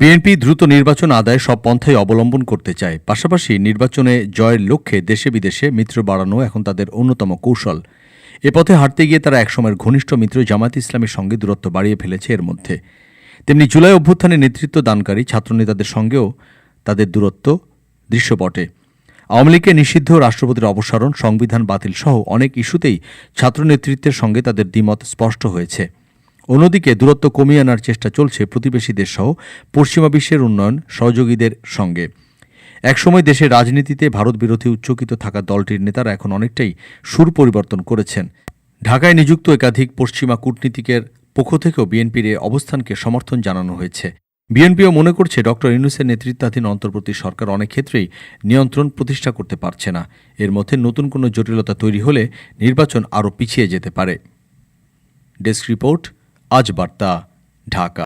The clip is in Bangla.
বিএনপি দ্রুত নির্বাচন আদায় সব পন্থাই অবলম্বন করতে চায়। পাশাপাশি নির্বাচনে জয়ের লক্ষ্যে দেশে বিদেশে মিত্র বাড়ানো এখন তাদের অন্যতম কৌশল। এ পথে হাঁটতে গিয়ে তারা একসময়ের ঘনিষ্ঠ মিত্র জামাত ইসলামের সঙ্গে দূরত্ব বাড়িয়ে ফেলেছে এর মধ্যে। তেমনি জুলাই অভ্যুত্থানে নেতৃত্ব দানকারী ছাত্রনেতাদের সঙ্গেও তাদের দূরত্ব দৃশ্যপটে। আওয়ামী লীগকে নিষিদ্ধ রাষ্ট্রপতির অপসারণ, সংবিধান বাতিল সহ অনেক ইস্যুতেই ছাত্র নেতৃত্বের সঙ্গে তাদের দ্বিমত স্পষ্ট হয়েছে। অন্যদিকে দূরত্ব কমিয়ে আনার চেষ্টা চলছে প্রতিবেশী দেশসহ পশ্চিমা বিশ্বের উন্নয়ন সহযোগীদের সঙ্গে। একসময় দেশের রাজনীতিতে ভারত বিরোধী উচ্চকিত থাকা দলটির নেতারা এখন অনেকটাই সুর পরিবর্তন করেছেন। ঢাকায় নিযুক্ত একাধিক পশ্চিমা কূটনীতিকের পক্ষ থেকেও বিএনপির এ অবস্থানকে সমর্থন জানানো হয়েছে। বিএনপিও মনে করছে ড ইউনুসের নেতৃত্বাধীন অন্তর্বর্তী সরকার অনেক ক্ষেত্রেই নিয়ন্ত্রণ প্রতিষ্ঠা করতে পারছে না। এর মধ্যে নতুন কোনো জটিলতা তৈরি হলে নির্বাচন আরও পিছিয়ে যেতে পারে। ডেস্ক রিপোর্ট আজ বার্তা ঢাকা